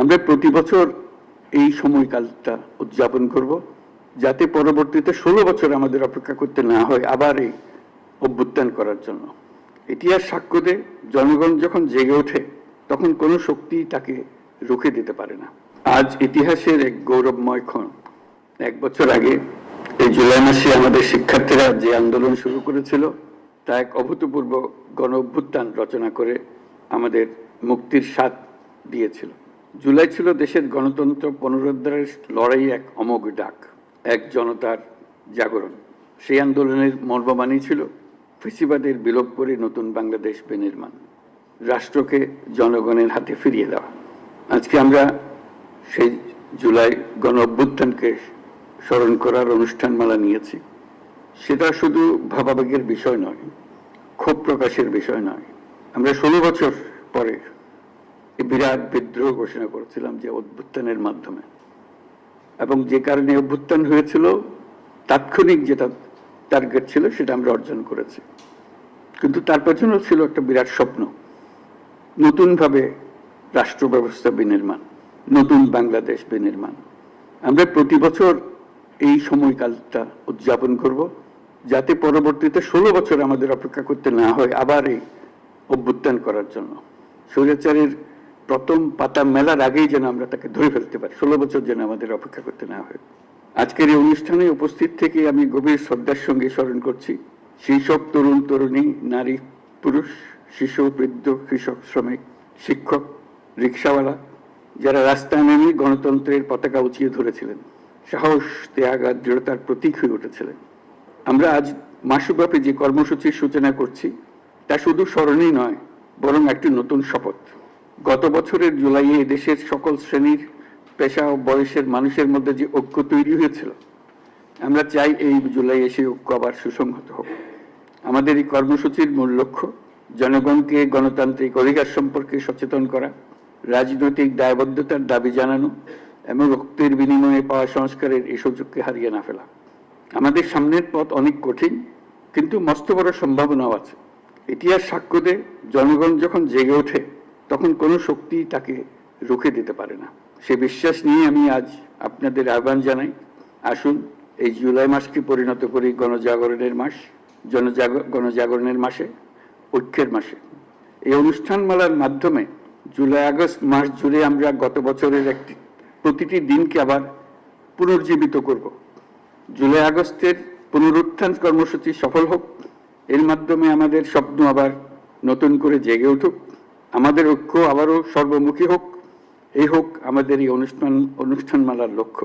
আমরা প্রতি বছর এই সময়কালটা উদযাপন করব, যাতে পরবর্তীতে ষোলো বছর আমাদের অপেক্ষা করতে না হয় আবার এই অভ্যুত্থান করার জন্য। ইতিহাস সাক্ষ্য দেয় জনগণ যখন জেগে ওঠে, তখন কোনো শক্তি তাকে রুখে দিতে পারে না। আজ ইতিহাসের এক গৌরবময় ক্ষণ। এক বছর আগে, এই জুলাই মাসে আমাদের শিক্ষার্থীরা যে আন্দোলন শুরু করেছিল, তা এক অভূতপূর্ব গণ অভ্যুত্থান রচনা করে আমাদের মুক্তির স্বাদ দিয়েছিল। জুলাই ছিল দেশের গণতন্ত্র পুনরুদ্ধারের লড়াই এক অমোঘ ডাক, এক জনতার জাগরণ। সেই আন্দোলনের মর্মবাণী ছিল ফেসিবাদের বিলোপ করে নতুন বাংলাদেশ বিনির্মাণ, রাষ্ট্রকে জনগণের হাতে ফিরিয়ে দেওয়া। আজকে আমরা সেই জুলাই গণ অভ্যুত্থানকে স্মরণ করার অনুষ্ঠানমালা নিয়েছি। সেটা শুধু ভাবাবেগের বিষয় নয়, ক্ষোভ প্রকাশের বিষয় নয়। আমরা ষোলো বছর পরে বিরাট বিদ্রোহ ঘোষণা করেছিলাম যে অভ্যুত্থানের মাধ্যমে। এবং যে কারণে অভ্যুত্থান হয়েছিল, তাৎক্ষণিক যেটা টার্গেট ছিল সেটা আমরা অর্জন করেছি। কিন্তু তার পেছনেও ছিল একটা বিরাট স্বপ্ন। নতুনভাবে রাষ্ট্র ব্যবস্থা বিনির্মাণ, নতুন বাংলাদেশ বিনির্মাণ। আমরা প্রতি বছর এই সময়কালটা উদযাপন করব, যাতে পরবর্তীতে ষোলো বছর আমাদের অপেক্ষা করতে না হয় আবার এই অভ্যুত্থান করার জন্য। স্বৈরাচারের প্রথম পাতা মেলার আগেই যেন আমরা তাকে ধরে ফেলতে পারি। ষোলো বছর যেন আমাদের অপেক্ষা করতে না হয়। আজকের এই অনুষ্ঠানে উপস্থিত থেকে আমি গভীর শ্রদ্ধার সঙ্গে স্মরণ করছি সেই সব তরুণ তরুণী, নারী, পুরুষ, শিশু, বৃদ্ধ, কৃষক, শ্রমিক, শিক্ষক, রিক্সাওয়ালা, যারা রাস্তায় নেমে গণতন্ত্রের পতাকা উঁচিয়ে ধরেছিলেন, সাহস, ত্যাগ আর দৃঢ়তার প্রতীক হয়ে উঠেছিলেন। আমরা আজ মাসব্যাপী যে কর্মসূচির সূচনা করছি, তা শুধু স্মরণেই নয়, বরং একটি নতুন শপথ। গত বছরের জুলাইয়ে দেশের সকল শ্রেণির পেশা ও বয়সের মানুষের মধ্যে যে ঐক্য তৈরি হয়েছিল, আমরা চাই এই জুলাইয়ে সেই ঐক্য আবার সুসংহত হোক। আমাদের এই কর্মসূচির মূল লক্ষ্য, জনগণকে গণতান্ত্রিক অধিকার সম্পর্কে সচেতন করা, রাজনৈতিক দায়বদ্ধতার দাবি জানানো এবং রক্তের বিনিময়ে পাওয়া সংস্কারের এই সুযোগকে হারিয়ে না ফেলা। আমাদের সামনের পথ অনেক কঠিন, কিন্তু মস্ত বড় সম্ভাবনাও আছে। ইতিহাস সাক্ষ্য জনগণ যখন জেগে ওঠে তখন কোনো শক্তি তাকে রুখে দিতে পারে না। সে বিশ্বাস নিয়ে আমি আজ আপনাদের আহ্বান জানাই। আসুন, এই জুলাই মাসকে পরিণত করি গণজাগরণের মাস, জনজাগ, গণজাগরণের মাসে, ঐক্যের মাসে। এই অনুষ্ঠানমালার মাধ্যমে জুলাই, আগস্ট মাস জুড়ে আমরা গত বছরের একটি, প্রতিটি দিনকে আবার পুনর্জীবিত করব। জুলাই, আগস্টের পুনরুত্থান কর্মসূচি সফল হোক, এর মাধ্যমে আমাদের স্বপ্ন আবার নতুন করে জেগে উঠুক। আমাদের ঐক্য আবারও সর্বমুখী হোক এই হোক আমাদের এই অনুষ্ঠান অনুষ্ঠানমালার লক্ষ্য।